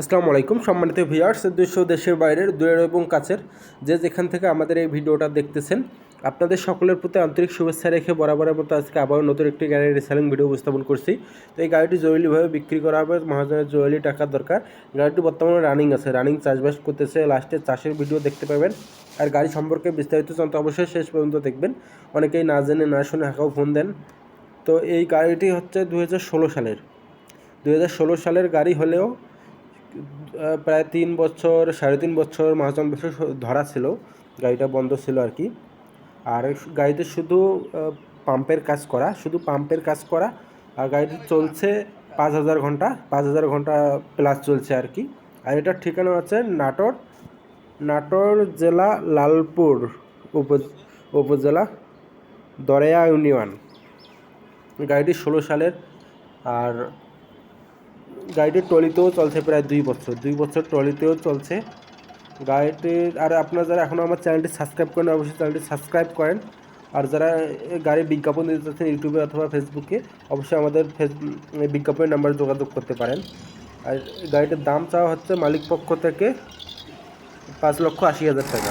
আসসালামু আলাইকুম, সম্মানিত ভিউয়ার্স, দেশ দেশের বাইরের, দূরের এবং কাছের যে যেখান থেকে আমাদের এই ভিডিওটা দেখতেছেন, আপনাদের সকলের প্রতি আন্তরিক শুভেচ্ছা রেখে বরাবরের মতো আজকে আবারও নতুন একটি গাড়ির রিসেলিং ভিডিও উপস্থাপন করছি। তো এই গাড়িটি জরুরিভাবে বিক্রি করা হবে, মহাজনের জরুরি টাকার দরকার। গাড়িটি বর্তমানে রানিং আছে রানিং চাষবাস করতেছে লাস্টে চাষের ভিডিও দেখতে পাবেন। আর গাড়ি সম্পর্কে বিস্তারিত জানতে অবশ্যই শেষ পর্যন্ত দেখবেন। অনেকেই না জেনে, না শুনে হাঁকাও ফোন দেন। তো এই গাড়িটি হচ্ছে দু হাজার ষোলো সালের। দুই হাজার ষোলো সালের গাড়ি হলেও প্রায় তিন বছর, সাড়ে তিন বছর মহাজন বছর ধরা ছিল। গাড়িটা বন্ধ ছিল আর কি। আর গাড়িতে শুধু পাম্পের কাজ করা, শুধু পাম্পের কাজ করা, আর গাড়িটি চলছে পাঁচ হাজার ঘণ্টা, পাঁচ হাজার ঘণ্টা প্লাস চলছে আর কি। আর এটার ঠিকানা হচ্ছে নাটোর নাটোর জেলা লালপুর উপ উপজেলা দরেয়া ইউনিয়ন। গাড়িটি ষোলো সালের, আর গাড়িটির ট্রলিতেও চলছে প্রায় দুই বছর দুই বছর ট্রলিতেও চলছে। গাড়িটির, আর আপনারা যারা এখনও আমার চ্যানেলটি সাবস্ক্রাইব করেন অবশ্যই চ্যানেলটি সাবস্ক্রাইব করেন। আর যারা গাড়ির বিজ্ঞাপন দিতে চাচ্ছেন ইউটিউবে অথবা ফেসবুকে অবশ্যই আমাদের ফেস বিজ্ঞাপনের নাম্বারে যোগাযোগ করতে পারেন। আর গাড়িটার দাম চাওয়া হচ্ছে মালিক পক্ষ থেকে পাঁচ লক্ষ আশি হাজার টাকা।